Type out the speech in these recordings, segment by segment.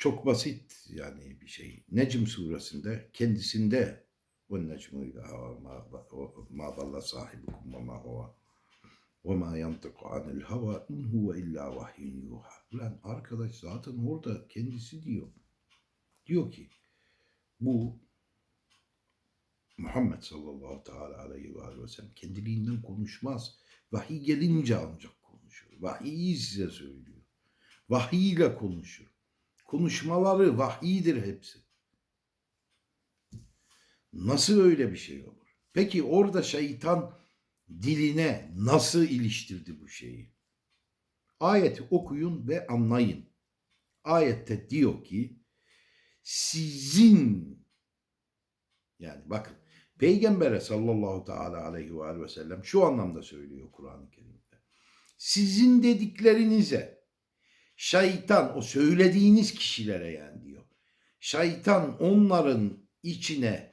Çok basit yani bir şey. Necm suresinde kendisinde ve necmu ma, ma dalla sahibukum ve ma yantıku anil hava in huve illa vahyun yuha. Ulan arkadaş zaten orada kendisi diyor. Diyor ki bu Muhammed sallallahu teala aleyhi ve ve sellem kendiliğinden konuşmaz. Vahiy gelince ancak konuşur. Vahiyi size söylüyor. Vahiy ile konuşur. Konuşmaları vahiydir hepsi. Nasıl öyle bir şey olur? Peki orada şeytan diline nasıl iliştirdi bu şeyi? Ayeti okuyun ve anlayın. Ayette diyor ki sizin yani bakın Peygambere sallallahu teala aleyhi ve sellem şu anlamda söylüyor Kur'an-ı Kerim'de. Sizin dediklerinize şeytan o söylediğiniz kişilere yani diyor. Şeytan onların içine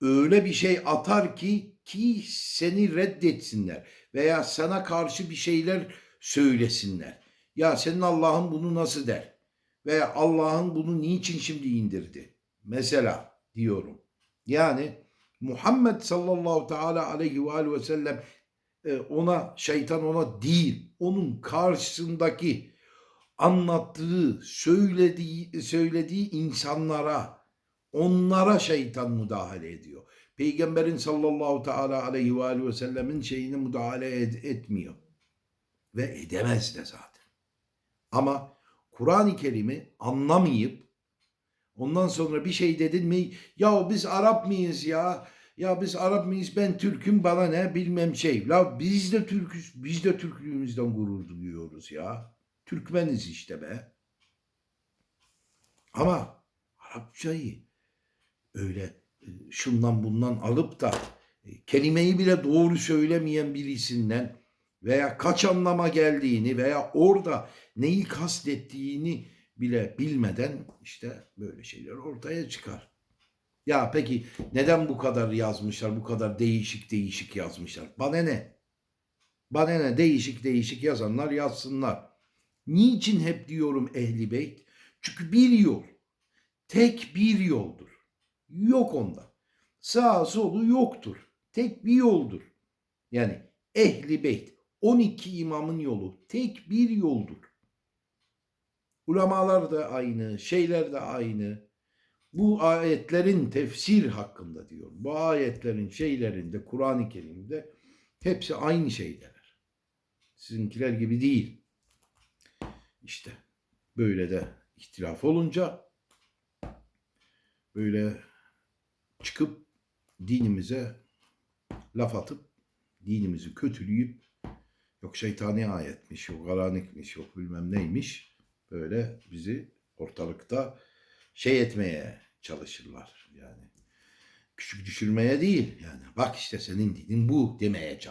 öyle bir şey atar ki ki seni reddetsinler veya sana karşı bir şeyler söylesinler. Ya senin Allah'ın bunu nasıl der? Veya Allah'ın bunu niçin şimdi indirdi? Mesela diyorum. Yani Muhammed sallallahu teala aleyhi ve aleyhi ve sellem e, ona şeytan ona değil onun karşısındaki anlattığı söylediği söylediği insanlara onlara şeytan müdahale ediyor. Peygamberin sallallahu teala aleyhi ve aleyhi ve sellemin şeyini müdahale ed- etmiyor. Ve edemez de zaten. Ama Kur'an-ı Kerim'i anlamayıp ondan sonra bir şey dedin mi ya biz Arap mıyız ya ya biz Arap mıyız ben Türk'üm bana ne bilmem şey. La biz de Türk'üz biz de Türklüğümüzden gurur duyuyoruz ya. Türkmeniz işte be. Ama Arapçayı öyle e, şundan bundan alıp da e, kelimeyi bile doğru söylemeyen birisinden veya kaç anlama geldiğini veya orada neyi kastettiğini bile bilmeden işte böyle şeyler ortaya çıkar. Ya peki neden bu kadar yazmışlar, bu kadar değişik değişik yazmışlar? Bana ne? Bana ne? Değişik değişik yazanlar yazsınlar. Niçin hep diyorum ehli beyt? Çünkü bir yol, tek bir yoldur. Yok onda. Sağ solu yoktur. Tek bir yoldur. Yani ehli beyt, 12 imamın yolu tek bir yoldur. Ulamalar da aynı, şeyler de aynı. Bu ayetlerin tefsir hakkında diyor. Bu ayetlerin şeylerinde, Kur'an-ı Kerim'de hepsi aynı şeyler. Sizinkiler gibi değil. İşte böyle de ihtilaf olunca böyle çıkıp dinimize laf atıp dinimizi kötüleyip yok şeytani ayetmiş, yok garanikmiş, yok bilmem neymiş böyle bizi ortalıkta şey etmeye çalışırlar yani. Küçük düşürmeye değil yani. Bak işte senin dinin bu demeye çalışır.